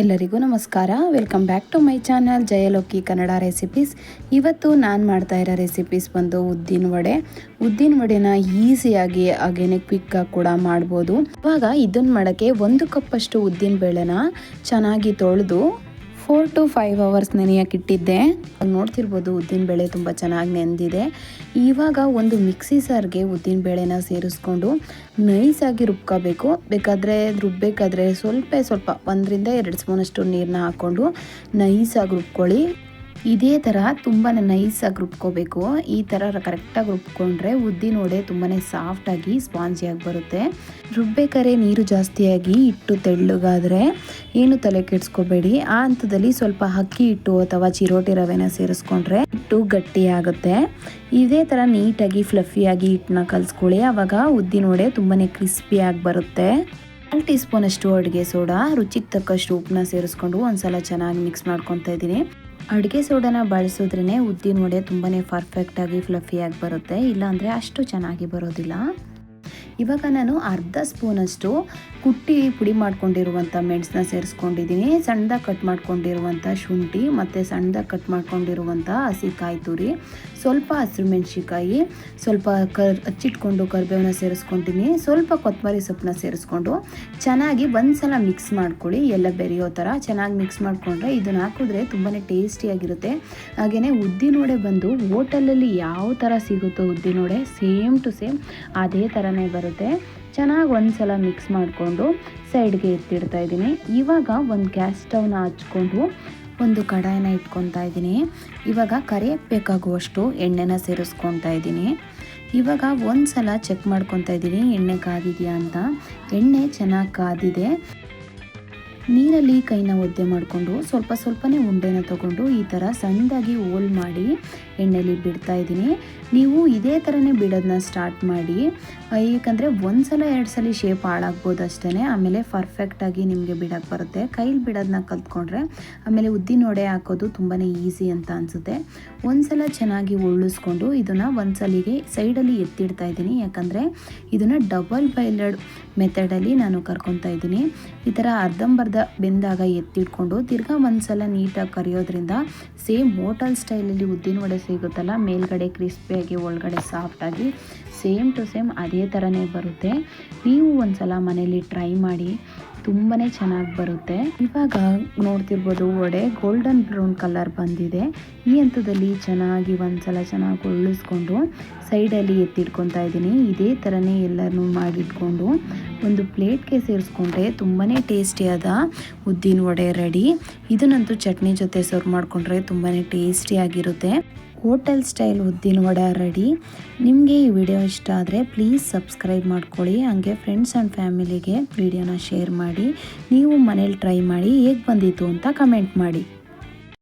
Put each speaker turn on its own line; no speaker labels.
ಎಲ್ಲರಿಗೂ ನಮಸ್ಕಾರ. Welcome back to my channel Jayaloki Kannada recipes ಇವತ್ತು ನಾನು ಮಾಡ್ತಾ ಇರೋ ರೆಸಿಪೀಸ್ ಬಂದು ಉದ್ದಿನ ವಡೆ. ಉದ್ದಿನ ವಡೆನ ಈಸಿಯಾಗಿ ಹಾಗೇನೆ ಕ್ವಿಕ್ಕಾಗಿ ಕೂಡ ಮಾಡ್ಬೋದು. ಇವಾಗ ಇದನ್ನು ಮಾಡೋಕ್ಕೆ ಒಂದು ಕಪ್ಪಷ್ಟು ಉದ್ದಿನ ಬೇಳೆನ ಚೆನ್ನಾಗಿ ತೊಳೆದು ಫೋರ್ ಟು ಫೈವ್ ಅವರ್ಸ್ ನೆನೆಯೋಕ್ಕಿಟ್ಟಿದ್ದೆ ನೋಡ್ತಿರ್ಬೋದು ಉದ್ದಿನ ಬೇಳೆ ತುಂಬ ಚೆನ್ನಾಗಿ ನೆಂದಿದೆ. ಇವಾಗ ಒಂದು ಮಿಕ್ಸಿ ಸಾರ್ಗೆ ಉದ್ದಿನ ಬೇಳೆನ ಸೇರಿಸ್ಕೊಂಡು ನೈಸಾಗಿ ರುಬ್ಕೋಬೇಕು. ಬೇಕಾದರೆ ರುಬ್ಬಬೇಕಾದ್ರೆ ಸ್ವಲ್ಪ ಸ್ವಲ್ಪ ಒಂದರಿಂದ ಎರಡು ಸ್ಪೂನಷ್ಟು ನೀರನ್ನ ಹಾಕ್ಕೊಂಡು ನೈಸಾಗಿ ರುಬ್ಕೊಳ್ಳಿ. ಇದೇ ಥರ ತುಂಬಾ ನೈಸಾಗಿ ರುಬ್ಕೋಬೇಕು. ಈ ಥರ ಕರೆಕ್ಟಾಗಿ ರುಬ್ಕೊಂಡ್ರೆ ಉದ್ದಿನ ವಡೆ ತುಂಬಾ ಸಾಫ್ಟಾಗಿ ಸ್ಪಾಂಜಿಯಾಗಿ ಬರುತ್ತೆ. ರುಬ್ಬೇಕಾದ್ರೆ ನೀರು ಜಾಸ್ತಿಯಾಗಿ ಇಟ್ಟು ತೆಳ್ಳಗಾದರೆ ಏನು ತಲೆ ಕೆಡಿಸ್ಕೋಬೇಡಿ. ಆ ಹಂತದಲ್ಲಿ ಸ್ವಲ್ಪ ಅಕ್ಕಿ ಹಿಟ್ಟು ಅಥವಾ ಚಿರೋಟಿ ರವೆನ ಸೇರಿಸ್ಕೊಂಡ್ರೆ ಹಿಟ್ಟು ಗಟ್ಟಿಯಾಗುತ್ತೆ ಇದೇ ಥರ ನೀಟಾಗಿ ಫ್ಲಫಿಯಾಗಿ ಹಿಟ್ಟನ್ನ ಕಲಿಸ್ಕೊಳ್ಳಿ. ಆವಾಗ ಉದ್ದಿನ ವಡೆ ತುಂಬಾ ಕ್ರಿಸ್ಪಿಯಾಗಿ ಬರುತ್ತೆ. ಕಾಲು ಟೀ ಸ್ಪೂನಷ್ಟು ಅಡುಗೆ ಸೋಡಾ, ರುಚಿಗೆ ತಕ್ಕಷ್ಟು ಉಪ್ಪನ್ನ ಸೇರಿಸ್ಕೊಂಡು ಒಂದ್ಸಲ ಚೆನ್ನಾಗಿ ಮಿಕ್ಸ್ ಮಾಡ್ಕೊತಾ ಇದ್ದೀನಿ. ಅಡುಗೆ ಸೋಡಾನ ಬಳಸಿದ್ರೇ ಉದ್ದಿನ ವಡೆ ತುಂಬಾ ಪರ್ಫೆಕ್ಟಾಗಿ ಫ್ಲಫಿಯಾಗಿ ಬರುತ್ತೆ. ಇಲ್ಲಾಂದರೆ ಅಷ್ಟು ಚೆನ್ನಾಗಿ ಬರೋದಿಲ್ಲ. ಇವಾಗ ನಾನು ಅರ್ಧ ಸ್ಪೂನಷ್ಟು ಕುಟ್ಟಿ ಪುಡಿ ಮಾಡ್ಕೊಂಡಿರುವಂಥ ಮೆಣಸನ್ನ ಸೇರಿಸ್ಕೊಂಡಿದ್ದೀನಿ. ಸಣ್ಣದಾಗಿ ಕಟ್ ಮಾಡ್ಕೊಂಡಿರುವಂಥ ಶುಂಠಿ ಮತ್ತು ಸಣ್ಣದಾಗಿ ಕಟ್ ಮಾಡ್ಕೊಂಡಿರುವಂಥ ಹಸಿ ಕಾಯಿ ತುರಿ, ಸ್ವಲ್ಪ ಹಸಿರು ಮೆಣಸಿಕಾಯಿ ಸ್ವಲ್ಪ ಕರ್, ಹಚ್ಚಿಟ್ಕೊಂಡು ಕರಿಬೇವನ್ನ ಸೇರಿಸ್ಕೊತೀನಿ ಸ್ವಲ್ಪ ಕೊತ್ತಂಬರಿ ಸೊಪ್ಪನ್ನ ಸೇರಿಸ್ಕೊಂಡು ಚೆನ್ನಾಗಿ ಒಂದು ಸಲ ಮಿಕ್ಸ್ ಮಾಡ್ಕೊಳ್ಳಿ. ಎಲ್ಲ ಬೆರೆಯೋ ಥರ ಚೆನ್ನಾಗಿ ಮಿಕ್ಸ್ ಮಾಡಿಕೊಂಡ್ರೆ ಇದನ್ನು ಹಾಕಿದ್ರೆ ತುಂಬಾ ಟೇಸ್ಟಿಯಾಗಿರುತ್ತೆ ಹಾಗೆಯೇ ಉದ್ದಿನೋಡೆ ಬಂದು ಹೋಟೆಲಲ್ಲಿ ಯಾವ ಥರ ಸಿಗುತ್ತೋ ಉದ್ದಿನೋಡೆ ಸೇಮ್ ಟು ಸೇಮ್ ಅದೇ ಥರನೇ ಬರುತ್ತೆ. ಚೆನ್ನಾಗಿ ಒಂದು ಸಲ ಮಿಕ್ಸ್ ಮಾಡಿಕೊಂಡು ಸೈಡ್ಗೆ ಎತ್ತಿಡ್ತಾ ಇದ್ದೀನಿ. ಇವಾಗ ಒಂದು ಗ್ಯಾಸ್ ಸ್ಟವ್ನ ಹಚ್ಕೊಂಡು ಒಂದು ಕಡಾಯನ ಇಟ್ಕೊತಾ ಇದ್ದೀನಿ. ಇವಾಗ ಕರಿಯಬೇಕಾಗುವಷ್ಟು ಬೇಕಾಗುವಷ್ಟು ಎಣ್ಣೆನ ಸೇರಿಸ್ಕೊತಾ ಇದ್ದೀನಿ. ಇವಾಗ ಒಂದು ಸಲ ಚೆಕ್ ಮಾಡ್ಕೊತಾ ಇದ್ದೀನಿ, ಎಣ್ಣೆ ಕಾದಿದೆಯಾ ಅಂತ. ಎಣ್ಣೆ ಚೆನ್ನಾಗಿ ಕಾದಿದೆ. ನೀರಲ್ಲಿ ಕೈನ ಒದ್ದೆ ಮಾಡಿಕೊಂಡು ಸ್ವಲ್ಪ ಸ್ವಲ್ಪನೇ ಉಂಡೆನ ತಗೊಂಡು ಈ ಥರ ಸಣ್ಣದಾಗಿ ಹೋಲ್ ಮಾಡಿ ಎಣ್ಣೆಲಿ ಬಿಡ್ತಾ ಇದ್ದೀನಿ. ನೀವು ಇದೇ ಥರನೇ ಬಿಡೋದನ್ನ ಸ್ಟಾರ್ಟ್ ಮಾಡಿ. ಏಕೆಂದರೆ ಒಂದು ಸಲ ಎರಡು ಸಲ ಶೇಪ್ ಹಾಳಾಗ್ಬೋದು ಅಷ್ಟೇ ಆಮೇಲೆ ಪರ್ಫೆಕ್ಟಾಗಿ ನಿಮಗೆ ಬಿಡೋಕ್ಕೆ ಬರುತ್ತೆ. ಕೈಲಿ ಬಿಡೋದನ್ನ ಕಲ್ತ್ಕೊಂಡ್ರೆ ಆಮೇಲೆ ಉದ್ದಿನ ಒಡೆ ಹಾಕೋದು ತುಂಬಾ ಈಸಿ ಅಂತ ಅನಿಸುತ್ತೆ. ಒಂದು ಸಲ ಚೆನ್ನಾಗಿ ಉಳ್ಳಿಸ್ಕೊಂಡು ಇದನ್ನು ಒಂದು ಸಲಿಗೆ ಸೈಡಲ್ಲಿ ಎತ್ತಿಡ್ತಾ ಇದ್ದೀನಿ. ಯಾಕಂದರೆ ಇದನ್ನು ಡಬಲ್ ಬೈಲಡ್ ಮೆಥಡಲ್ಲಿ ನಾನು ಕರ್ಕೊತಾ ಇದ್ದೀನಿ. ಈ ಥರ ಅರ್ಧಂಬರ್ಧ ಬೆಂದಾಗ ಎತ್ತಿಟ್ಕೊಂಡು ತಿರ್ಗಾ ಒಂದ್ಸಲ ನೀಟಾಗಿ ಕರಿಯೋದ್ರಿಂದ ಸೇಮ್ ಹೋಟಲ್ ಸ್ಟೈಲಲ್ಲಿ ಉದ್ದಿನ ವಡೆ ಸಿಗುತ್ತಲ್ಲ, ಮೇಲ್ಗಡೆ ಕ್ರಿಸ್ಪಿಯಾಗಿ ಒಳಗಡೆ ಸಾಫ್ಟಾಗಿ ಸೇಮ್ ಟು ಸೇಮ್ ಅದೇ ಥರನೇ ಬರುತ್ತೆ. ನೀವು ಒಂದ್ಸಲ ಮನೇಲಿ ಟ್ರೈ ಮಾಡಿ ತುಂಬಾ ಚೆನ್ನಾಗಿ ಬರುತ್ತೆ. ಇವಾಗ ನೋಡ್ತಿರ್ಬೋದು ವಡೆ ಗೋಲ್ಡನ್ ಬ್ರೌನ್ ಕಲರ್ ಬಂದಿದೆ. ಈ ಹಂತದಲ್ಲಿ ಚೆನ್ನಾಗಿ ಒಂದ್ಸಲ ಚೆನ್ನಾಗಿ ಒಳ್ಳಿಸ್ಕೊಂಡು ಸೈಡಲ್ಲಿ ಎತ್ತಿಟ್ಕೊತಾ ಇದ್ದೀನಿ. ಇದೇ ಥರನೇ ಎಲ್ಲರನ್ನೂ ಮಾಡಿಟ್ಕೊಂಡು ಒಂದು ಪ್ಲೇಟ್ಗೆ ಸೇರಿಸ್ಕೊಂಡ್ರೆ ತುಂಬಾ ಟೇಸ್ಟಿಯಾದ ಉದ್ದಿನ ವಡೆ ರೆಡಿ ಇದನ್ನಂತೂ ಚಟ್ನಿ ಜೊತೆ ಸರ್ವ್ ಮಾಡಿಕೊಂಡ್ರೆ ತುಂಬಾ ಟೇಸ್ಟಿಯಾಗಿರುತ್ತೆ ಹೋಟೆಲ್ ಸ್ಟೈಲ್ ಉದ್ದಿನ ವಡೆ ರೆಡಿ ನಿಮಗೆ ಈ ವಿಡಿಯೋ ಇಷ್ಟ ಆದರೆ ಪ್ಲೀಸ್ ಸಬ್ಸ್ಕ್ರೈಬ್ ಮಾಡ್ಕೊಳ್ಳಿ. ಹಾಗೆ ಫ್ರೆಂಡ್ಸ್ ಆ್ಯಂಡ್ ಫ್ಯಾಮಿಲಿಗೆ ವಿಡಿಯೋನ ಶೇರ್ ಮಾಡಿ. ನೀವು ಮನೇಲಿ ಟ್ರೈ ಮಾಡಿ ಹೇಗೆ ಬಂದಿತ್ತು ಅಂತ ಕಮೆಂಟ್ ಮಾಡಿ.